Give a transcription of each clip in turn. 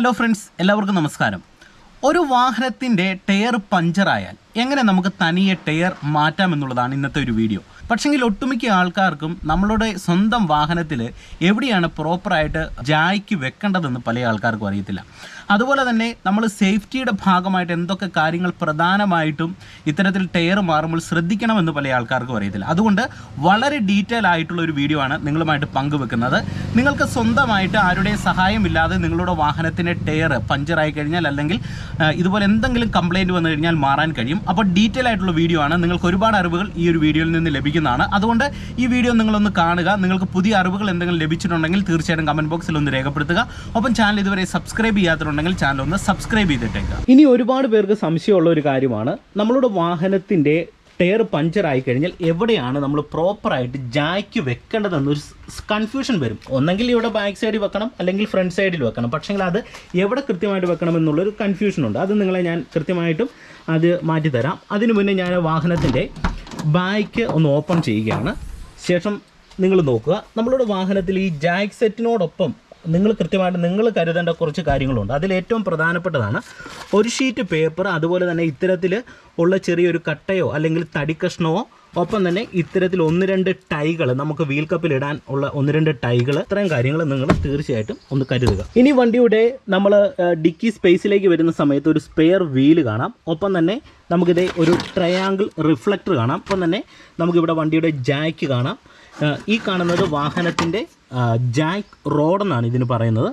Hello friends എല്ലാവർക്കും നമസ്കാരം. ഒരു വാഹനത്തിന്റെ ടയർ പഞ്ചറായാൽ എങ്ങനെ നമുക്ക് തനിയെ ടയർ മാറ്റാം എന്നുള്ളതാണ് ഇന്നത്തെ ഒരു വീഡിയോ. പക്ഷെങ്കിൽ ഒട്ടുമിക്ക ആൾക്കാർക്കും നമ്മളുടെ സ്വന്തം വാഹനത്തിൽ എവിടെയാണ് പ്രോപ്പറായിട്ട് ജായ്ക്ക് വെക്കേണ്ടതെന്ന് പല ആൾക്കാർക്കും അറിയത്തില്ല. അതുപോലെ തന്നെ നമ്മൾ സേഫ്റ്റിയുടെ ഭാഗമായിട്ട് എന്തൊക്കെ കാര്യങ്ങൾ പ്രധാനമായിട്ടും ഇത്തരത്തിൽ ടയർ മാറുമ്പോൾ ശ്രദ്ധിക്കണമെന്ന് പല ആൾക്കാർക്കും അറിയത്തില്ല. അതുകൊണ്ട് വളരെ ഡീറ്റെയിൽ ആയിട്ടുള്ള ഒരു വീഡിയോ ആണ് നിങ്ങളുമായിട്ട് പങ്കുവെക്കുന്നത്. നിങ്ങൾക്ക് സ്വന്തമായിട്ട് ആരുടെയും സഹായമില്ലാതെ നിങ്ങളുടെ വാഹനത്തിന്റെ ടയർ പഞ്ചറായി കഴിഞ്ഞാൽ അല്ലെങ്കിൽ ഇതുപോലെ എന്തെങ്കിലും കംപ്ലയിന്റ് വന്നു കഴിഞ്ഞാൽ മാറാൻ കഴിയും. അപ്പോൾ ഡീറ്റെയിൽ ആയിട്ടുള്ള വീഡിയോ ആണ്. നിങ്ങൾക്ക് ഒരുപാട് അറിവുകൾ ഈ ഒരു വീഡിയോയിൽ നിന്ന് ലഭിക്കുന്നതാണ്. അതുകൊണ്ട് ഈ വീഡിയോ നിങ്ങളൊന്ന് കാണുക. നിങ്ങൾക്ക് പുതിയ അറിവുകൾ എന്തെങ്കിലും ലഭിച്ചിട്ടുണ്ടെങ്കിൽ തീർച്ചയായിട്ടും കമന്റ് ബോക്സിൽ ഒന്ന് രേഖപ്പെടുത്തുക. ഒപ്പം ചാനൽ ഇതുവരെ സബ്സ്ക്രൈബ് ചെയ്യാത്തിട്ടുണ്ടെങ്കിൽ ചാനൽ ഒന്ന് സബ്സ്ക്രൈബ് ചെയ്തിട്ടേക്കുക ഇനി ഒരുപാട് പേർക്ക് സംശയമുള്ള ഒരു കാര്യമാണ്. നമ്മളുടെ വാഹനത്തിന്റെ ടയർ പഞ്ചറായി കഴിഞ്ഞാൽ എവിടെയാണ് നമ്മൾ പ്രോപ്പറായിട്ട് ജായ്ക്ക് വെക്കേണ്ടതെന്നൊരു കൺഫ്യൂഷൻ വരും. ഒന്നെങ്കിൽ ഇവിടെ ബാക്ക് സൈഡിൽ വെക്കണം അല്ലെങ്കിൽ ഫ്രണ്ട് സൈഡിൽ വെക്കണം. പക്ഷേ അത് എവിടെ കൃത്യമായിട്ട് വെക്കണം എന്നുള്ളൊരു കൺഫ്യൂഷൻ ഉണ്ട്. അത് നിങ്ങളെ ഞാൻ കൃത്യമായിട്ടും അത് മാറ്റിത്തരാം. അതിനു മുന്നേ ഞാൻ വാഹനത്തിന്റെ ബാക്ക് ഒന്ന് ഓപ്പൺ ചെയ്യുകയാണ്. ശേഷം നിങ്ങൾ നോക്കുക. നമ്മളുടെ വാഹനത്തിൽ ഈ ജാക്ക് സെറ്റിനോടൊപ്പം നിങ്ങൾ കൃത്യമായിട്ട് നിങ്ങൾ കരുതേണ്ട കുറച്ച് കാര്യങ്ങളുണ്ട്. അതിൽ ഏറ്റവും പ്രധാനപ്പെട്ടതാണ് ഒരു ഷീറ്റ് പേപ്പർ അതുപോലെ തന്നെ ഇത്തരത്തിൽ ഉള്ള ചെറിയൊരു കട്ടയോ അല്ലെങ്കിൽ തടിക്കഷ്ണമോ ഒപ്പം തന്നെ ഇത്തരത്തിൽ ഒന്ന് രണ്ട് ടൈകൾ നമുക്ക് വീൽ കപ്പിൽ ഇടാൻ ഉള്ള ഒന്ന് രണ്ട് ടൈകൾ ഇത്രയും കാര്യങ്ങൾ നിങ്ങൾ തീർച്ചയായിട്ടും ഒന്ന് കരുതുക. ഇനി വണ്ടിയുടെ നമ്മൾ ഡിക്കി സ്പേസിലേക്ക് വരുന്ന സമയത്ത് ഒരു സ്പെയർ വീൽ കാണാം. ഒപ്പം തന്നെ നമുക്കിത് ഒരു ട്രയാങ്കിൾ റിഫ്ലക്ടർ കാണാം. ഒപ്പം തന്നെ നമുക്കിവിടെ വണ്ടിയുടെ ജാക്ക് കാണാം. ഈ കാണുന്നത് വാഹനത്തിന്റെ ജാക്ക് റോഡ് എന്നാണ് ഇതിന് പറയുന്നത്.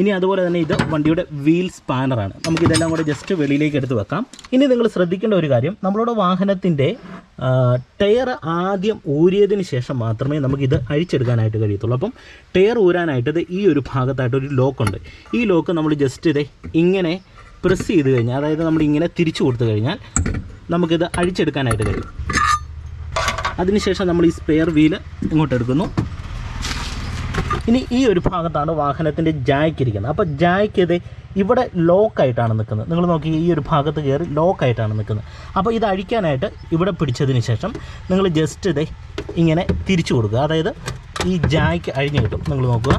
ഇനി അതുപോലെ തന്നെ ഇത് വണ്ടിയുടെ വീൽ സ്പാനറാണ് നമുക്കിതെല്ലാം കൂടെ ജസ്റ്റ് വെളിയിലേക്ക് എടുത്ത് വെക്കാം. ഇനി നിങ്ങൾ ശ്രദ്ധിക്കേണ്ട ഒരു കാര്യം നമ്മളുടെ വാഹനത്തിന്റെ ടയർ ആദ്യം ഊരിയതിന് ശേഷം മാത്രമേ നമുക്കിത് അഴിച്ചെടുക്കാനായിട്ട് കഴിയത്തുള്ളൂ. അപ്പം ടയർ ഊരാനായിട്ട് ഇത് ഈ ഒരു ഭാഗത്തായിട്ട് ഒരു ലോക്കുണ്ട് ഈ ലോക്ക് നമ്മൾ ജസ്റ്റ് ഇത് ഇങ്ങനെ പ്രസ് ചെയ്ത് കഴിഞ്ഞാൽ അതായത് നമ്മൾ ഇങ്ങനെ തിരിച്ചു കൊടുത്തു കഴിഞ്ഞാൽ നമുക്കിത് അഴിച്ചെടുക്കാനായിട്ട് കഴിയും. അതിനുശേഷം നമ്മൾ ഈ സ്പെയർ വീൽ ഇങ്ങോട്ട് എടുക്കുന്നു. ഇനി ഈ ഒരു ഭാഗത്താണ് വാഹനത്തിന്റെ ജായ്ക്ക് ഇരിക്കുന്നത്. അപ്പോൾ ജായ്ക്ക് ഇത് ഇവിടെ ലോക്കായിട്ടാണ് നിൽക്കുന്നത്. നിങ്ങൾ നോക്കി ഈ ഒരു ഭാഗത്ത് കയറി ലോക്കായിട്ടാണ് നിൽക്കുന്നത്. അപ്പോൾ ഇത് അഴിക്കാനായിട്ട് ഇവിടെ പിടിച്ചതിന് ശേഷം നിങ്ങൾ ജസ്റ്റ് ഇത് ഇങ്ങനെ തിരിച്ചു കൊടുക്കുക. അതായത് ഈ ജായ്ക്ക് അഴിഞ്ഞു കിട്ടും. നിങ്ങൾ നോക്കുക.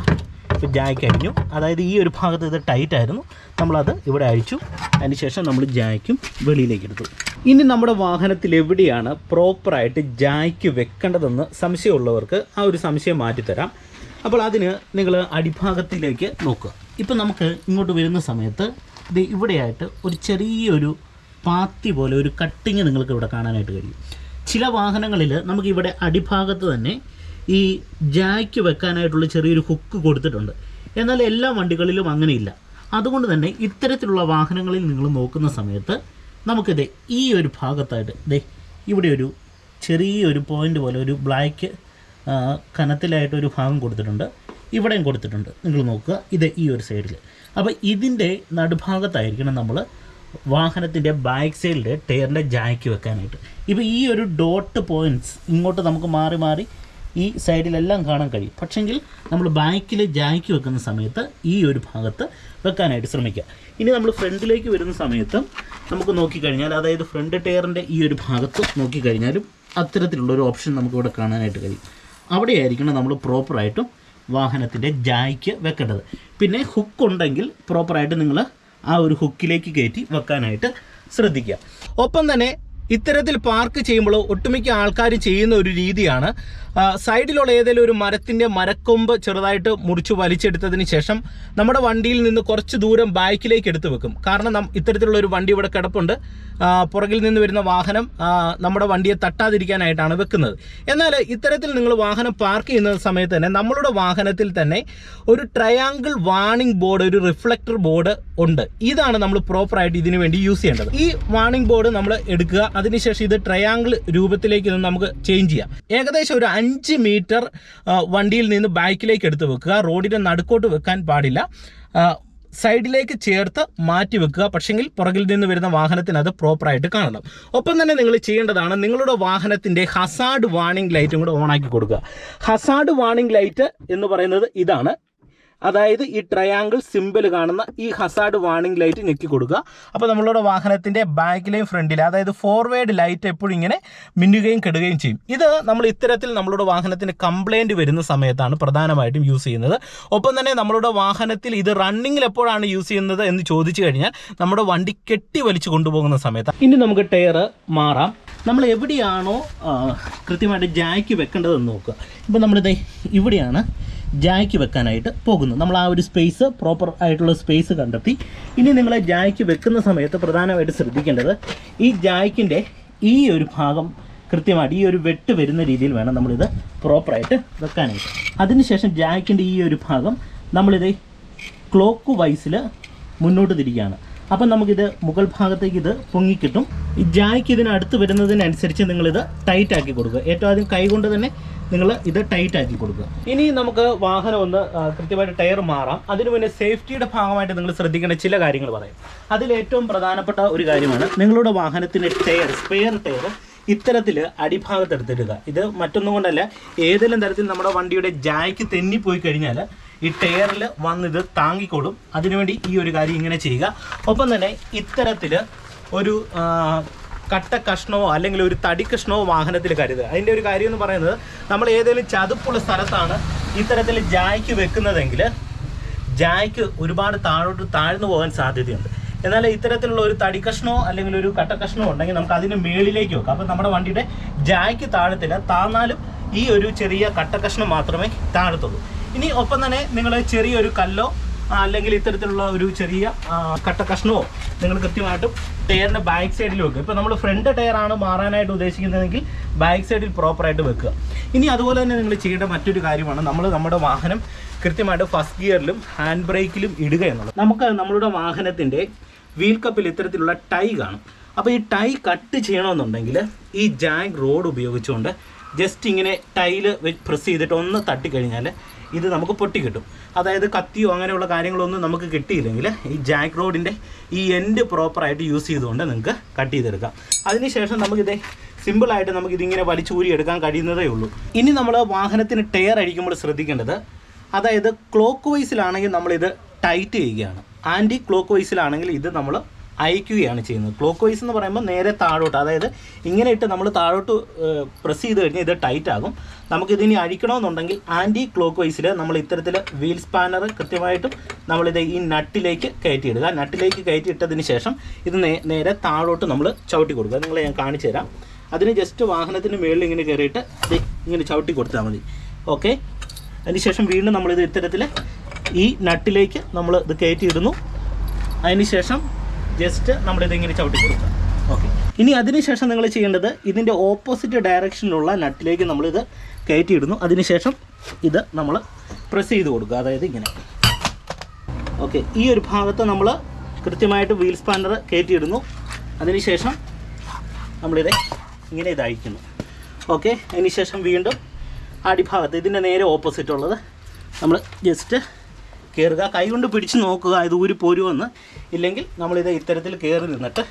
ഇപ്പോൾ ജായ്ക്ക് അഴിഞ്ഞു അതായത് ഈ ഒരു ഭാഗത്ത് ഇത് ടൈറ്റ് ആയിരുന്നു. നമ്മളത് ഇവിടെ അഴിച്ചു. അതിന് ശേഷം നമ്മൾ ജായ്ക്കും വെളിയിലേക്ക് എടുത്തു. ഇനി നമ്മുടെ വാഹനത്തിൽ എവിടെയാണ് പ്രോപ്പറായിട്ട് ജായ്ക്ക് വെക്കേണ്ടതെന്ന് സംശയമുള്ളവർക്ക് ആ ഒരു സംശയം മാറ്റിത്തരാം അപ്പോൾ അതിന് നിങ്ങൾ അടിഭാഗത്തിലേക്ക് നോക്കുക. ഇപ്പം നമുക്ക് ഇങ്ങോട്ട് വരുന്ന സമയത്ത് ഇത് ഇവിടെയായിട്ട് ഒരു ചെറിയൊരു പാത്തി പോലെ ഒരു കട്ടിങ് നിങ്ങൾക്ക് ഇവിടെ കാണാനായിട്ട് കഴിയും. ചില വാഹനങ്ങളിൽ നമുക്ക് ഇവിടെ അടിഭാഗത്ത് തന്നെ ഈ ജാക്ക് വെക്കാനായിട്ടുള്ള ചെറിയൊരു ഹുക്ക് കൊടുത്തിട്ടുണ്ട്. എന്നാൽ എല്ലാ വണ്ടികളിലും അങ്ങനെയില്ല. അതുകൊണ്ട് തന്നെ ഇത്തരത്തിലുള്ള വാഹനങ്ങളിൽ നിങ്ങൾ നോക്കുന്ന സമയത്ത് നമുക്കിത് ഈ ഒരു ഭാഗത്തായിട്ട് ദേ ഇവിടെ ഒരു ചെറിയൊരു പോയിന്റ് പോലെ ഒരു ബ്ലാക്ക് കനത്തിലായിട്ടൊരു ഭാഗം കൊടുത്തിട്ടുണ്ട്. ഇവിടെയും കൊടുത്തിട്ടുണ്ട്. നിങ്ങൾ നോക്കുക ഇത് ഈ ഒരു സൈഡിൽ അപ്പോൾ ഇതിന്റെ നടുഭാഗത്തായിരിക്കണം നമ്മൾ വാഹനത്തിന്റെ ബാക്ക് സൈഡിൽ ടയറിന്റെ ജാക്ക് വെക്കാനായിട്ട്. ഇപ്പോൾ ഈ ഒരു ഡോട്ട് പോയിന്റ്സ് ഇങ്ങോട്ട് നമുക്ക് മാറി മാറി ഈ സൈഡിലെല്ലാം കാണാൻ കഴിയും. പക്ഷെങ്കിൽ നമ്മൾ ബാക്കിൽ ജാക്കി വെക്കുന്ന സമയത്ത് ഈ ഒരു ഭാഗത്ത് വെക്കാനായിട്ട് ശ്രമിക്കുക. ഇനി നമ്മൾ ഫ്രണ്ടിലേക്ക് വരുന്ന സമയത്ത് നമുക്ക് നോക്കിക്കഴിഞ്ഞാൽ അതായത് ഫ്രണ്ട് ടയറിന്റെ ഈ ഒരു ഭാഗത്ത് നോക്കിക്കഴിഞ്ഞാലും അത്തരത്തിലുള്ള ഒരു ഓപ്ഷൻ നമുക്കിവിടെ കാണാനായിട്ട് കഴിയും. അവിടെയായിരിക്കണം നമ്മൾ പ്രോപ്പറായിട്ടും വാഹനത്തിന്റെ ജായ്ക്ക് വെക്കേണ്ടത്. പിന്നെ ഹുക്ക് ഉണ്ടെങ്കിൽ പ്രോപ്പറായിട്ട് നിങ്ങൾ ആ ഒരു ഹുക്കിലേക്ക് കയറ്റി വെക്കാനായിട്ട് ശ്രദ്ധിക്കുക. ഒപ്പം തന്നെ ഇത്തരത്തിൽ പാർക്ക് ചെയ്യുമ്പോൾ ഒട്ടുമിക്ക ആൾക്കാർ ചെയ്യുന്ന ഒരു രീതിയാണ്. സൈഡിലുള്ള ഏതെങ്കിലും ഒരു മരത്തിന്റെ മരക്കൊമ്പ് ചെറുതായിട്ട് മുറിച്ച് വലിച്ചെടുത്തതിന് ശേഷം നമ്മുടെ വണ്ടിയിൽ നിന്ന് കുറച്ച് ദൂരം ബാക്കിലേക്ക് എടുത്തു വെക്കും. കാരണം ഇത്തരത്തിലുള്ള ഒരു വണ്ടി ഇവിടെ കിടപ്പുണ്ട്. പുറകിൽ നിന്ന് വരുന്ന വാഹനം നമ്മുടെ വണ്ടിയെ തട്ടാതിരിക്കാനായിട്ടാണ് വെക്കുന്നത്. എന്നാൽ ഇത്തരത്തിൽ നിങ്ങൾ വാഹനം പാർക്ക് ചെയ്യുന്ന സമയത്ത് തന്നെ നമ്മളുടെ വാഹനത്തിൽ തന്നെ ഒരു ട്രയാങ്കിൾ വാണിംഗ് ബോർഡ് ഒരു റിഫ്ലക്ടർ ബോർഡ് ഉണ്ട്. ഇതാണ് നമ്മൾ പ്രോപ്പറായിട്ട് ഇതിനു വേണ്ടി യൂസ് ചെയ്യേണ്ടത്. ഈ വാണിംഗ് ബോർഡ് നമ്മൾ എടുക്കുക. അതിനുശേഷം ഇത് ട്രയാങ്കിൾ രൂപത്തിലേക്ക് നമുക്ക് ചേഞ്ച് ചെയ്യാം. ഏകദേശം ഒരു അഞ്ച് മീറ്റർ വണ്ടിയിൽ നിന്ന് ബാക്കിലേക്ക് എടുത്ത് വെക്കുക. റോഡിന്റെ നടുക്കോട്ട് വെക്കാൻ പാടില്ല. സൈഡിലേക്ക് ചേർത്ത് മാറ്റി വെക്കുക. പക്ഷെങ്കിൽ പുറകിൽ നിന്ന് വരുന്ന വാഹനത്തിന് അത് പ്രോപ്പറായിട്ട് കാണണം. ഒപ്പം തന്നെ നിങ്ങൾ ചെയ്യേണ്ടതാണ് നിങ്ങളുടെ വാഹനത്തിന്റെ ഹസാഡ് വാണിംഗ് ലൈറ്റും കൂടെ ഓണാക്കി കൊടുക്കുക. ഹസാഡ് വാണിംഗ് ലൈറ്റ് എന്ന് പറയുന്നത് ഇതാണ്. അതായത് ഈ ട്രയാങ്കിൾ സിമ്പിൾ കാണുന്ന ഈ ഹസാർഡ് വാർണിംഗ് ലൈറ്റ് ഞെക്കി കൊടുക്കുക. അപ്പോൾ നമ്മളുടെ വാഹനത്തിന്റെ ബാക്കിലെയും ഫ്രണ്ടിലെ അതായത് ഫോർവേഡ് ലൈറ്റ് എപ്പോഴും ഇങ്ങനെ മിന്നുകയും കെടുകയും ചെയ്യും. ഇത് നമ്മൾ ഇത്തരത്തിൽ നമ്മളുടെ വാഹനത്തിന് കംപ്ലൈന്റ് വരുന്ന സമയത്താണ് പ്രധാനമായിട്ടും യൂസ് ചെയ്യുന്നത്. ഒപ്പം തന്നെ നമ്മളുടെ വാഹനത്തിൽ ഇത് റണ്ണിങ്ങിൽ എപ്പോഴാണ് യൂസ് ചെയ്യുന്നത് എന്ന് ചോദിച്ചു കഴിഞ്ഞാൽ നമ്മുടെ വണ്ടി കെട്ടി വലിച്ചു കൊണ്ടുപോകുന്ന സമയത്ത് ഇനി നമുക്ക് ടയർ മാറാം. നമ്മൾ എവിടെയാണോ കൃത്യമായിട്ട് ജാക്കി വെക്കേണ്ടതെന്ന് നോക്കുക. ഇപ്പോൾ നമ്മളിത് ഇവിടെയാണ്. ജായ്ക്ക് വെക്കാനായിട്ട് പോകുന്നത് നമ്മൾ ആ ഒരു സ്പേസ് പ്രോപ്പർ ആയിട്ടുള്ള സ്പേസ് കണ്ടെത്തി. ഇനി നിങ്ങൾ ജായ്ക്ക് വെക്കുന്ന സമയത്ത് പ്രധാനമായിട്ട് ശ്രദ്ധിക്കേണ്ടത് ഈ ജായ്ക്കിന്റെ ഈ ഒരു ഭാഗം കൃത്യമായിട്ട് ഈ ഒരു വെട്ട് വരുന്ന രീതിയിൽ വേണം നമ്മളിത് പ്രോപ്പറായിട്ട് വെക്കാനായിട്ട്. അതിനുശേഷം ജായ്ക്കിന്റെ ഈ ഒരു ഭാഗം നമ്മളിത് ക്ലോക്ക് വൈസിൽ മുന്നോട്ട് തിരിക്കുകയാണ്. അപ്പം നമുക്കിത് മുകൾ ഭാഗത്തേക്ക് ഇത് പൊങ്ങിക്കിട്ടും. ഈ ജായ്ക്ക് ഇതിനടുത്ത് വരുന്നതിനനുസരിച്ച് നിങ്ങളിത് ടൈറ്റ് ആക്കി കൊടുക്കുക. ഏറ്റവും ആദ്യം കൈകൊണ്ട് തന്നെ നിങ്ങൾ ഇത് ടൈറ്റ് ആക്കി കൊടുക്കുക. ഇനി നമുക്ക് വാഹനം ഒന്ന് കൃത്യമായിട്ട് ടയർ മാറാം. അതിനു മുന്നേ സേഫ്റ്റിയുടെ ഭാഗമായിട്ട് നിങ്ങൾ ശ്രദ്ധിക്കേണ്ട ചില കാര്യങ്ങൾ പറയും. അതിൽ ഏറ്റവും പ്രധാനപ്പെട്ട ഒരു കാര്യമാണ് നിങ്ങളുടെ വാഹനത്തിന്റെ ടയർ സ്പെയർ ടയർ ഇത്തരത്തിൽ അടിഭാഗത്ത് എടുത്തിടുക. ഇത് മറ്റൊന്നും കൊണ്ടല്ല ഏതെങ്കിലും തരത്തിൽ നമ്മുടെ വണ്ടിയുടെ ജായ്ക്ക് തെന്നിപ്പോയി കഴിഞ്ഞാൽ ഈ ടയറിൽ വന്ന് ഇത് താങ്ങിക്കൊടും അതിനുവേണ്ടി ഈ ഒരു കാര്യം ഇങ്ങനെ ചെയ്യുക. ഒപ്പം തന്നെ ഇത്തരത്തിൽ ഒരു കട്ട കഷ്ണമോ അല്ലെങ്കിൽ ഒരു തടി കഷ്ണമോ വാഹനത്തിൽ കരുതുക. അതിന്റെ ഒരു കാര്യം എന്ന് പറയുന്നത് നമ്മൾ ഏതെങ്കിലും ചതുപ്പുള്ള സ്ഥലത്താണ് ഇത്തരത്തിൽ ജായ്ക്ക് വെക്കുന്നതെങ്കിൽ ജായ്ക്ക് ഒരുപാട് താഴോട്ട് താഴ്ന്നു പോകാൻ സാധ്യതയുണ്ട്. എന്നാൽ ഇത്തരത്തിലുള്ള ഒരു തടി കഷ്ണമോ അല്ലെങ്കിൽ ഒരു കട്ട കഷ്ണമോ ഉണ്ടെങ്കിൽ നമുക്ക് അതിന് മേളിലേക്ക് വെക്കാം. അപ്പം നമ്മുടെ വണ്ടിയുടെ ജായ്ക്ക് താഴത്തില്ല. താന്നാലും ഈ ഒരു ചെറിയ കട്ട കഷ്ണം മാത്രമേ താഴത്തുള്ളൂ. ഇനി ഒപ്പം തന്നെ നിങ്ങൾ ചെറിയൊരു കല്ലോ അല്ലെങ്കിൽ ഇത്തരത്തിലുള്ള ഒരു ചെറിയ കട്ട കഷ്ണമോ നിങ്ങൾ കൃത്യമായിട്ടും ടയറിന്റെ ബാക്ക് സൈഡിൽ വെക്കുക. ഇപ്പോൾ നമ്മൾ ഫ്രണ്ട് ടയറാണ് മാറാനായിട്ട് ഉദ്ദേശിക്കുന്നതെങ്കിൽ ബാക്ക് സൈഡിൽ പ്രോപ്പറായിട്ട് വെക്കുക. ഇനി അതുപോലെ തന്നെ നിങ്ങൾ ചെയ്യേണ്ട മറ്റൊരു കാര്യമാണ്. നമ്മൾ നമ്മുടെ വാഹനം കൃത്യമായിട്ട് ഫസ്റ്റ് ഗിയറിലും ഹാൻഡ് ബ്രേക്കിലും ഇടുക എന്നുള്ളത്. നമുക്ക് നമ്മുടെ വാഹനത്തിന്റെ വീൽ കപ്പിൽ ഇത്തരത്തിലുള്ള ടൈ കാണും. അപ്പോൾ ഈ ടൈ കട്ട് ചെയ്യണമെന്നുണ്ടെങ്കിൽ ഈ ജാഗ് റോഡ് ഉപയോഗിച്ചുകൊണ്ട് ജസ്റ്റ് ഇങ്ങനെ ടൈൽ പ്രസ് ചെയ്തിട്ട് ഒന്ന് തട്ടിക്കഴിഞ്ഞാൽ ഇത് നമുക്ക് പൊട്ടി കിട്ടും. അതായത് കത്തിയോ അങ്ങനെയുള്ള കാര്യങ്ങളൊന്നും നമുക്ക് കിട്ടിയില്ലെങ്കിൽ ഈ ജാക്ക് റോഡിന്റെ ഈ എൻഡ് പ്രോപ്പറായിട്ട് യൂസ് ചെയ്തുകൊണ്ട് നിങ്ങൾക്ക് കട്ട് ചെയ്തെടുക്കാം. അതിനുശേഷം നമുക്കിത് സിമ്പിളായിട്ട് നമുക്ക് ഇതിങ്ങനെ വലിച്ചൂരി എടുക്കാൻ കഴിയുന്നതേ ഉള്ളൂ. ഇനി നമ്മൾ വാഹനത്തിന് ടയർ അടിക്കുമ്പോൾ ശ്രദ്ധിക്കേണ്ടത് അതായത് ക്ലോക്ക് വൈസിലാണെങ്കിൽ നമ്മളിത് ടൈറ്റ് ചെയ്യുകയാണ്. ആന്റി ക്ലോക്ക് വൈസിലാണെങ്കിൽ ഇത് നമ്മൾ അയക്കുകയാണ് ചെയ്യുന്നത്. ക്ലോക്ക് വൈസ് എന്ന് പറയുമ്പോൾ നേരെ താഴോട്ട് അതായത് ഇങ്ങനെ ഇട്ട് നമ്മൾ താഴോട്ട് പ്രസ് ചെയ്ത് കഴിഞ്ഞാൽ ഇത് ടൈറ്റ് ആകും. നമുക്കിതിനി അഴിക്കണമെന്നുണ്ടെങ്കിൽ ആന്റി ക്ലോക്ക് വൈസിൽ നമ്മൾ ഇത്തരത്തിൽ വീൽ സ്പാനർ കൃത്യമായിട്ടും നമ്മളിത് ഈ നട്ടിലേക്ക് കയറ്റിയിടുക. നട്ടിലേക്ക് കയറ്റിയിട്ടതിന് ശേഷം ഇത് നേരെ താഴോട്ട് നമ്മൾ ചവിട്ടി കൊടുക്കുക. നിങ്ങളെ ഞാൻ കാണിച്ചു തരാം. അതിന് ജസ്റ്റ് വാഹനത്തിന് മുകളിൽ ഇങ്ങനെ കയറിയിട്ട് ഇങ്ങനെ ചവിട്ടി കൊടുത്താൽ മതി. ഓക്കെ അതിനുശേഷം വീണ്ടും നമ്മളിത് ഇത്തരത്തിൽ ഈ നട്ടിലേക്ക് നമ്മൾ ഇത് കയറ്റിയിടുന്നു. അതിനുശേഷം ജസ്റ്റ് ഇങ്ങനെ ചവിട്ടി കൊടുക്കുക ഓക്കെ. ഇനി അതിനുശേഷം നിങ്ങൾ ചെയ്യേണ്ടത് ഇതിന്റെ ഓപ്പോസിറ്റ് ഡയറക്ഷനിലുള്ള നട്ടിലേക്ക് നമ്മളിത് കയറ്റിയിടുന്നു. അതിനുശേഷം ഇത് നമ്മൾ പ്രസ് ചെയ്ത് കൊടുക്കുക. അതായത് ഇങ്ങനെ. ഓക്കെ. ഈ ഒരു ഭാഗത്ത് നമ്മൾ കൃത്യമായിട്ട് വീൽ സ്പാനർ കയറ്റിയിടുന്നു. അതിനുശേഷം നമ്മളിത് ഇങ്ങനെ ഇതായിക്കുന്നു ഓക്കെ. അതിനുശേഷം വീണ്ടും അടിഭാഗത്ത് ഇതിന്റെ നേരെ ഓപ്പോസിറ്റ് ഉള്ളത് നമ്മൾ ജസ്റ്റ് കയറുക കൈകൊണ്ട് പിടിച്ച് നോക്കുക. ഇത് ഊരി പോരുമെന്ന് ഇല്ലെങ്കിൽ നമ്മളിത് ഇത്തരത്തിൽ കയറി നിന്നിട്ട്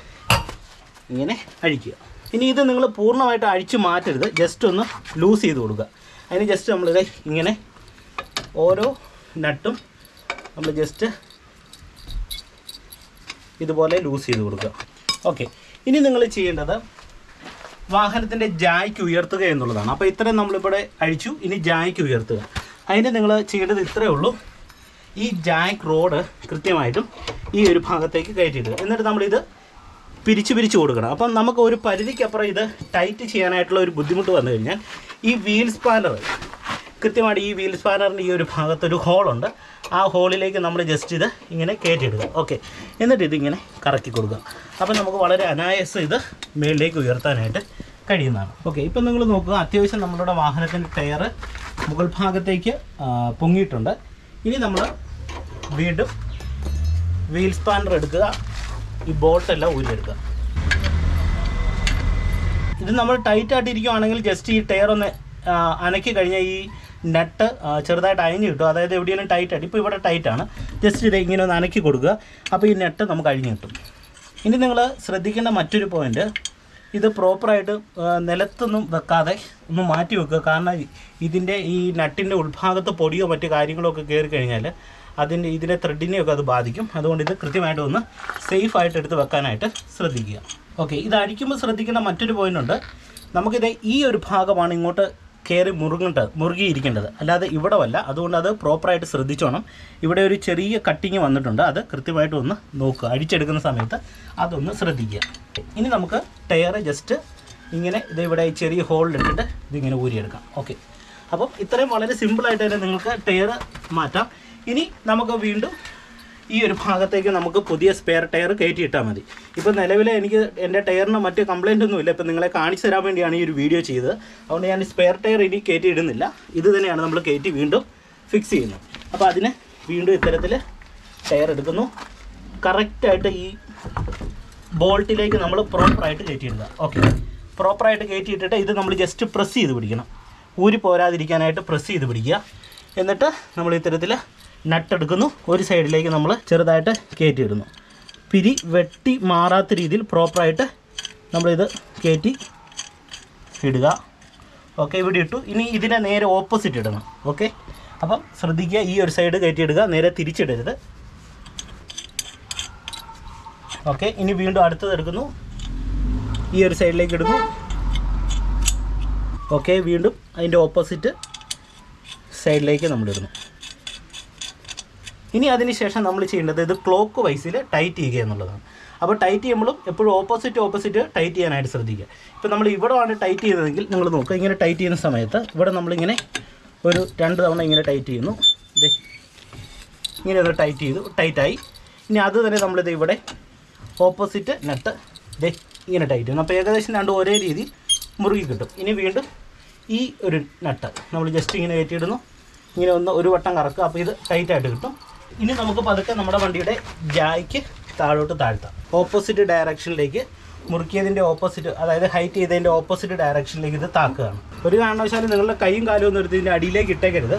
ഇങ്ങനെ അഴിക്കുക. ഇനി ഇത് നിങ്ങൾ പൂർണമായിട്ട് അഴിച്ച് മാറ്റരുത്. ജസ്റ്റ് ഒന്ന് ലൂസ് ചെയ്ത് കൊടുക്കുക. അതിന് ജസ്റ്റ് നമ്മളിത് ഇങ്ങനെ ഓരോ നട്ടും നമ്മൾ ജസ്റ്റ് ഇതുപോലെ ലൂസ് ചെയ്ത് കൊടുക്കുക. ഓക്കെ ഇനി നിങ്ങൾ ചെയ്യേണ്ടത് വാഹനത്തിന്റെ ജായ്ക്ക് ഉയർത്തുക എന്നുള്ളതാണ്. അപ്പോൾ ഇത്രയും നമ്മളിവിടെ അഴിച്ചു. ഇനി ജായ്ക്ക് ഉയർത്തുക. അതിന് നിങ്ങൾ ചെയ്യേണ്ടത് ഇത്രയേ ഉള്ളൂ. ഈ ജാക്ക് റോഡ് കൃത്യമായിട്ടും ഈ ഒരു ഭാഗത്തേക്ക് കയറ്റിയിടുക എന്നിട്ട് നമ്മളിത് പിരിച്ചു പിരിച്ചു കൊടുക്കണം. അപ്പം നമുക്ക് ഒരു പരിധിക്കപ്പുറം ഇത് ടൈറ്റ് ചെയ്യാനായിട്ടുള്ള ഒരു ബുദ്ധിമുട്ട് വന്നു കഴിഞ്ഞാൽ ഈ വീൽ സ്പാനർ കൃത്യമായിട്ട് ഈ വീൽ സ്പാനറിന്റെ ഈ ഒരു ഭാഗത്തൊരു ഹോളുണ്ട്. ആ ഹോളിലേക്ക് നമ്മൾ ജസ്റ്റ് ഇത് ഇങ്ങനെ കയറ്റിയിടുക. ഓക്കെ. എന്നിട്ട് ഇതിങ്ങനെ കറക്കി കൊടുക്കുക. അപ്പം നമുക്ക് വളരെ അനായാസം ഇത് മേളിലേക്ക് ഉയർത്താനായിട്ട് കഴിയുന്നതാണ്. ഓക്കെ. ഇപ്പം നിങ്ങൾ നോക്കുക അത്യാവശ്യം നമ്മളുടെ വാഹനത്തിന്റെ ടയർ മുകൾ ഭാഗത്തേക്ക് പൊങ്ങിയിട്ടുണ്ട്. ഇനി നമ്മൾ വീണ്ടും വീൽ സ്പാനർ എടുക്കുക. ഈ ബോട്ടെല്ലാം ഊരിയെടുക്കുക. ഇത് നമ്മൾ ടൈറ്റ് ആയിട്ടിരിക്കുകയാണെങ്കിൽ ജസ്റ്റ് ഈ ടയർ ഒന്ന് അനക്കി കഴിഞ്ഞാൽ ഈ നട്ട് ചെറുതായിട്ട് അയഞ്ഞ് കിട്ടും. അതായത് എവിടെയെങ്കിലും ടൈറ്റ് ആയിട്ട്. ഇപ്പോൾ ഇവിടെ ടൈറ്റാണ് ജസ്റ്റ് ഇത് ഇങ്ങനെ ഒന്ന് അനക്കി കൊടുക്കുക. അപ്പോൾ ഈ നെട്ട് നമുക്ക് അഴിഞ്ഞ് കിട്ടും. ഇനി നിങ്ങൾ ശ്രദ്ധിക്കേണ്ട മറ്റൊരു പോയിന്റ് ഇത് പ്രോപ്പറായിട്ട് നിലത്തൊന്നും വെക്കാതെ ഒന്ന് മാറ്റി വെക്കുക. കാരണം ഇതിന്റെ ഈ നട്ടിന്റെ ഉൾഭാഗത്ത് പൊടിയോ മറ്റു കാര്യങ്ങളോ ഒക്കെ കയറി കഴിഞ്ഞാൽ അതിന്റെ ഇതിലെ ത്രെഡിനെയൊക്കെ അത് ബാധിക്കും. അതുകൊണ്ട് ഇത് കൃത്യമായിട്ട് ഒന്ന് സേഫ് ആയിട്ട് എടുത്ത് വെക്കാനായിട്ട് ശ്രദ്ധിക്കുക. ഓക്കെ ഇത് അരിക്കുമ്പോൾ ശ്രദ്ധിക്കേണ്ട മറ്റൊരു പോയിന്റ് ഉണ്ട്. നമുക്കിത് ഈ ഒരു ഭാഗമാണ് ഇങ്ങോട്ട് കയറി മുറുകേണ്ടത് മുറുകിയിരിക്കേണ്ടത്. അല്ലാതെ ഇവിടെ വല്ല അതുകൊണ്ട് അത് പ്രോപ്പറായിട്ട് ശ്രദ്ധിച്ചോണം. ഇവിടെ ഒരു ചെറിയ കട്ടിങ് വന്നിട്ടുണ്ട്. അത് കൃത്യമായിട്ട് ഒന്ന് നോക്കുക. അടിച്ചെടുക്കുന്ന സമയത്ത് അതൊന്ന് ശ്രദ്ധിക്കുക. ഇനി നമുക്ക് ടയർ ജസ്റ്റ് ഇങ്ങനെ ഇത് ഇവിടെ ചെറിയ ഹോളിലിട്ടിട്ട് ഇതിങ്ങനെ ഊരിയെടുക്കാം. ഓക്കെ അപ്പം ഇത്രയും വളരെ സിമ്പിളായിട്ട് തന്നെ നിങ്ങൾക്ക് ടയർ മാറ്റാം. ഇനി നമുക്ക് വീണ്ടും ഈ ഒരു ഭാഗത്തേക്ക് നമുക്ക് പുതിയ സ്പെയർ ടയർ കയറ്റി ഇട്ടാൽ മതി. ഇപ്പോൾ നിലവിൽ എനിക്ക് എന്റെ ടയറിന് മറ്റ് കംപ്ലൈന്റ് ഒന്നുമില്ല ഇപ്പം നിങ്ങളെ കാണിച്ചു തരാൻ വേണ്ടിയാണ് ഈ ഒരു വീഡിയോ ചെയ്തത്. അതുകൊണ്ട് ഞാൻ സ്പെയർ ടയർ ഇനി കയറ്റി ഇടുന്നില്ല ഇത് തന്നെയാണ് നമ്മൾ കയറ്റി വീണ്ടും ഫിക്സ് ചെയ്യുന്നത്. അപ്പോൾ അതിന് വീണ്ടും ഇത്തരത്തിൽ ടയർ എടുക്കുന്നു. കറക്റ്റായിട്ട് ഈ ബോൾട്ടിലേക്ക് നമ്മൾ പ്രോപ്പറായിട്ട് കയറ്റിയിടുക. ഓക്കെ പ്രോപ്പറായിട്ട് കയറ്റിയിട്ടിട്ട് ഇത് നമ്മൾ ജസ്റ്റ് പ്രസ് ചെയ്ത് പിടിക്കണം. ഊരി പോരാതിരിക്കാനായിട്ട് പ്രസ് ചെയ്ത് പിടിക്കുക. എന്നിട്ട് നമ്മൾ ഇത്തരത്തിൽ നട്ടെടുക്കുന്നു. ഒരു സൈഡിലേക്ക് നമ്മൾ ചെറുതായിട്ട് കയറ്റിയിടുന്നു പിരി വെട്ടി മാറാത്ത രീതിയിൽ പ്രോപ്പറായിട്ട് നമ്മളിത് കയറ്റി ഇടുക. ഓക്കെ ഇവിടെ ഇട്ടു. ഇനി ഇതിനെ നേരെ ഓപ്പോസിറ്റ് ഇടണം. ഓക്കെ? അപ്പം ശ്രദ്ധിക്കുക ഈ ഒരു സൈഡ് കയറ്റിയിടുക നേരെ തിരിച്ചിടരുത്. ഓക്കെ ഇനി വീണ്ടും അടുത്തത് എടുക്കുന്നു. ഈ ഒരു സൈഡിലേക്ക് ഇടുന്നു. ഓക്കെ വീണ്ടും അതിന്റെ ഓപ്പോസിറ്റ് സൈഡിലേക്ക് നമ്മൾ ഇടുന്നു ഇനി അതിനുശേഷം നമ്മൾ ചെയ്യേണ്ടത് ഇത് ക്ലോക്ക് വൈസിൽ ടൈറ്റ് ചെയ്യുക എന്നുള്ളതാണ്. അപ്പോൾ ടൈറ്റ് ചെയ്യുമ്പോഴും എപ്പോഴും ഓപ്പോസിറ്റ് ഓപ്പോസിറ്റ് ടൈറ്റ് ചെയ്യാനായിട്ട് ശ്രദ്ധിക്കുക. ഇപ്പോൾ നമ്മൾ ഇവിടെ ആണ് ടൈറ്റ് ചെയ്തതെങ്കിൽ നിങ്ങൾ നോക്കുക ഇങ്ങനെ ടൈറ്റ് ചെയ്യുന്ന സമയത്ത് ഇവിടെ നമ്മളിങ്ങനെ ഒരു രണ്ട് തവണ ഇങ്ങനെ ടൈറ്റ് ചെയ്യുന്നു. ഇതേ ഇങ്ങനെ ഒന്ന് ടൈറ്റ് ചെയ്തു ടൈറ്റായി. ഇനി അത് തന്നെ നമ്മളിത് ഇവിടെ ഓപ്പോസിറ്റ് നട്ട് ഇതേ ഇങ്ങനെ ടൈറ്റ് ചെയ്യുന്നു. അപ്പോൾ ഏകദേശം രണ്ടും ഒരേ രീതി മുറുകി കിട്ടും. ഇനി വീണ്ടും ഈ ഒരു നട്ട് നമ്മൾ ജസ്റ്റ് ഇങ്ങനെ കയറ്റിയിടുന്നു. ഇങ്ങനെ ഒന്ന് ഒരു വട്ടം കറക്കുക അപ്പോൾ ഇത് ടൈറ്റായിട്ട് കിട്ടും. ഇനി നമുക്ക് പതുക്കെ നമ്മുടെ വണ്ടിയുടെ ജായ്ക്ക് താഴോട്ട് താഴ്ത്താം. ഓപ്പോസിറ്റ് ഡയറക്ഷനിലേക്ക് മുറുക്കിയതിന്റെ ഓപ്പോസിറ്റ് അതായത് ഹൈറ്റ് ചെയ്തതിന്റെ ഓപ്പോസിറ്റ് ഡയറക്ഷനിലേക്ക് ഇത് താക്കുകയാണ്. ഒരു കാരണവശാലും നിങ്ങളുടെ കൈയും കാലും ഒന്നും എടുത്ത് ഇതിന്റെ അടിയിലേക്ക് ഇട്ടേക്കരുത്.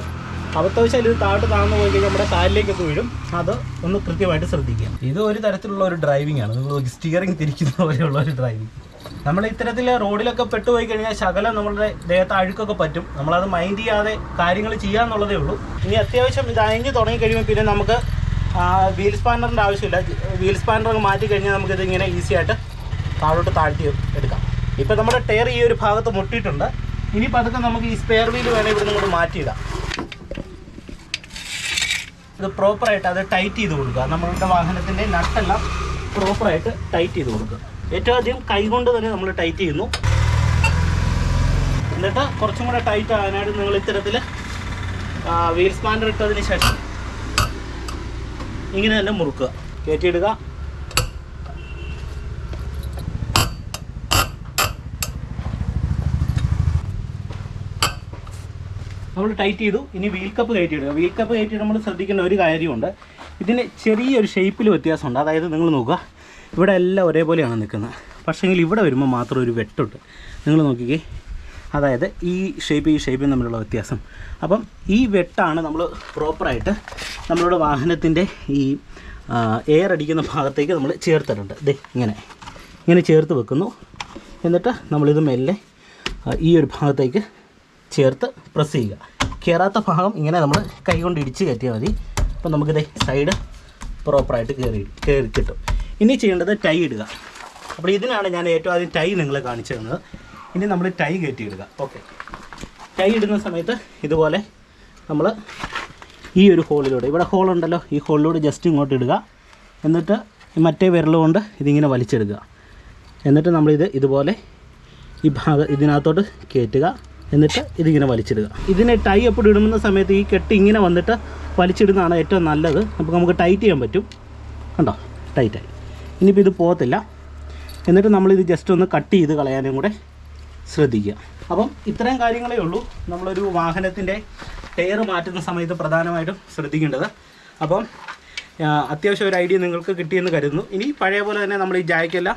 അബദ്ധവശാൽ ഇത് താഴോട്ട് താഴ്ന്നു പോയി കഴിഞ്ഞാൽ നമ്മുടെ കാലിലേക്കൊക്കെ വീഴും. അത് ഒന്ന് കൃത്യമായിട്ട് ശ്രദ്ധിക്കുക. ഇത് ഒരു തരത്തിലുള്ള ഒരു ഡ്രൈവിംഗ് ആണ്. നിങ്ങൾ സ്റ്റിയറിംഗ് തിരിക്കുന്ന പോലെയുള്ള ഒരു ഡ്രൈവിംഗ് നമ്മൾ ഇത്തരത്തിൽ റോഡിലൊക്കെ പെട്ടുപോയി കഴിഞ്ഞാൽ ശകലം നമ്മളുടെ ദേഹത്ത് അഴുക്കൊക്കെ പറ്റും. നമ്മളത് മൈൻഡ് ചെയ്യാതെ കാര്യങ്ങൾ ചെയ്യാന്നുള്ളതേ ഉള്ളൂ. ഇനി അത്യാവശ്യം ഇത് അയഞ്ഞ് തുടങ്ങി കഴിയുമ്പോൾ പിന്നെ നമുക്ക് വീൽ സ്പാനറിന്റെ ആവശ്യമില്ല. വീൽ സ്പാനർ മാറ്റി കഴിഞ്ഞാൽ നമുക്കിത് ഇങ്ങനെ ഈസി ആയിട്ട് താഴോട്ട് താഴ്ത്തി എടുക്കാം. ഇപ്പോൾ നമ്മുടെ ടയർ ഈ ഒരു ഭാഗത്ത് മുട്ടിയിട്ടുണ്ട്. ഇനി പതുക്കെ നമുക്ക് ഈ സ്പെയർ വീൽ വേണേൽ ഇവിടെ നിന്ന് മാറ്റിയിടാം. ഇത് പ്രോപ്പറായിട്ട് അത് ടൈറ്റ് ചെയ്ത് കൊടുക്കുക. നമ്മളുടെ വാഹനത്തിന്റെ നട്ടെല്ലാം പ്രോപ്പറായിട്ട് ടൈറ്റ് ചെയ്ത് കൊടുക്കുക. ഏറ്റവും ആദ്യം കൈകൊണ്ട് തന്നെ നമ്മൾ ടൈറ്റ് ചെയ്യുന്നു. എന്നിട്ട് കുറച്ചും കൂടെ ടൈറ്റ് ആകാനായിട്ട് നിങ്ങൾ ഇത്തരത്തിൽ വീൽ സ്പാൻഡർ ഇട്ടതിന് ശേഷം ഇങ്ങനെ തന്നെ മുറുക്കുക. കയറ്റിയിടുക. നമ്മൾ ടൈറ്റ് ചെയ്തു. ഇനി വീൽ കപ്പ് കയറ്റിയിടുക. വീൽ കപ്പ് കയറ്റി നമ്മൾ ശ്രദ്ധിക്കേണ്ട ഒരു കാര്യമുണ്ട്. ഇതിന് ചെറിയൊരു ഷേപ്പിൽ വ്യത്യാസമുണ്ട്. അതായത് നിങ്ങൾ നോക്കുക. ഇവിടെ എല്ലാം ഒരേപോലെയാണ് നിൽക്കുന്നത്. പക്ഷേങ്കിൽ ഇവിടെ വരുമ്പോൾ മാത്രം ഒരു വെട്ടുണ്ട്. നിങ്ങൾ നോക്കിക്കേ. അതായത് ഈ ഷേപ്പ് ഈ ഷേപ്പും തമ്മിലുള്ള വ്യത്യാസം. അപ്പം ഈ വെട്ടാണ് നമ്മൾ പ്രോപ്പറായിട്ട് നമ്മളുടെ വാഹനത്തിന്റെ ഈ എയർ അടിക്കുന്ന ഭാഗത്തേക്ക് നമ്മൾ ചേർത്തിട്ടുണ്ട്. ദേ ഇങ്ങനെ. ഇങ്ങനെ ചേർത്ത് വെക്കുന്നു. എന്നിട്ട് നമ്മളിത് മെല്ലെ ഈ ഒരു ഭാഗത്തേക്ക് ചേർത്ത് പ്രസ് ചെയ്യുക. കയറാത്ത ഭാഗം ഇങ്ങനെ നമ്മൾ കൈ കൊണ്ട് ഇടിച്ച് കയറ്റിയാൽ മതി. അപ്പം നമുക്കിത് സൈഡ് പ്രോപ്പറായിട്ട് കയറി കയറി കിട്ടും. ഇനി ചെയ്യേണ്ടത് ടൈ ഇടുക. അപ്പോൾ ഇതിനാണ് ഞാൻ ഏറ്റവും ആദ്യം ടൈ നിങ്ങളെ കാണിച്ചു തന്നത്. ഇനി നമ്മൾ ടൈ കയറ്റി ഇടുക ഓക്കെ. ടൈ ഇടുന്ന സമയത്ത് ഇതുപോലെ നമ്മൾ ഈ ഒരു ഹോളിലൂടെ ഇവിടെ ഹോളുണ്ടല്ലോ ഈ ഹോളിലൂടെ ജസ്റ്റ് ഇങ്ങോട്ട് ഇടുക. എന്നിട്ട് മറ്റേ വിരലുകൊണ്ട് ഇതിങ്ങനെ വലിച്ചെടുക്കുക. എന്നിട്ട് നമ്മളിത് ഇതുപോലെ ഈ ഭാഗം ഇതിനകത്തോട്ട് കയറ്റുക. എന്നിട്ട് ഇതിങ്ങനെ വലിച്ചിടുക. ഇതിനെ ടൈ എപ്പോഴും ഇടുന്ന സമയത്ത് ഈ കെട്ട് ഇങ്ങനെ വന്നിട്ട് വലിച്ചിടുന്നതാണ് ഏറ്റവും നല്ലത്. അപ്പോൾ നമുക്ക് ടൈറ്റ് ചെയ്യാൻ പറ്റും. കണ്ടോ? ടൈറ്റായി. ഇനിയിപ്പോൾ ഇത് പോകത്തില്ല. എന്നിട്ട് നമ്മളിത് ജസ്റ്റ് ഒന്ന് കട്ട് ചെയ്ത് കളയാനും കൂടെ ശ്രദ്ധിക്കുക. അപ്പം ഇത്രയും കാര്യങ്ങളേ ഉള്ളൂ. നമ്മളൊരു വാഹനത്തിന്റെ ടയർ മാറ്റുന്ന സമയത്ത് പ്രധാനമായിട്ടും ശ്രദ്ധിക്കേണ്ടത്. അപ്പം അത്യാവശ്യം ഒരു ഐഡിയ നിങ്ങൾക്ക് കിട്ടിയെന്ന് കരുതുന്നു. ഇനി പഴയ പോലെ തന്നെ നമ്മൾ ഈ ജായ്ക്കെല്ലാം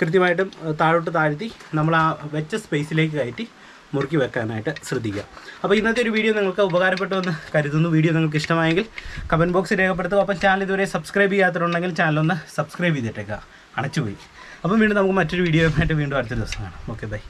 കൃത്യമായിട്ടും താഴോട്ട് താഴ്ത്തി നമ്മൾ ആ വെച്ച സ്പേസിലേക്ക് കയറ്റി മുറുക്കി വെക്കാനായിട്ട് ശ്രദ്ധിക്കുക. അപ്പോൾ ഇന്നത്തെ ഒരു വീഡിയോ നിങ്ങൾക്ക് ഉപകാരപ്പെട്ടുവെന്ന് കരുതുന്നു. വീഡിയോ നിങ്ങൾക്ക് ഇഷ്ടമായെങ്കിൽ കമന്റ് ബോക്സ് രേഖപ്പെടുത്തുക. അപ്പം ചാനൽ ഇതുവരെ സബ്സ്ക്രൈബ് ചെയ്യാത്തതുണ്ടെങ്കിൽ ചാനലൊന്ന് സബ്സ്ക്രൈബ് ചെയ്തിട്ടേക്കുക അടച്ചുപോയി അപ്പം വീണ്ടും നമുക്ക് മറ്റൊരു വീഡിയോയുമായിട്ട് വീണ്ടും അടുത്ത ദിവസം കാണാം. Okay bye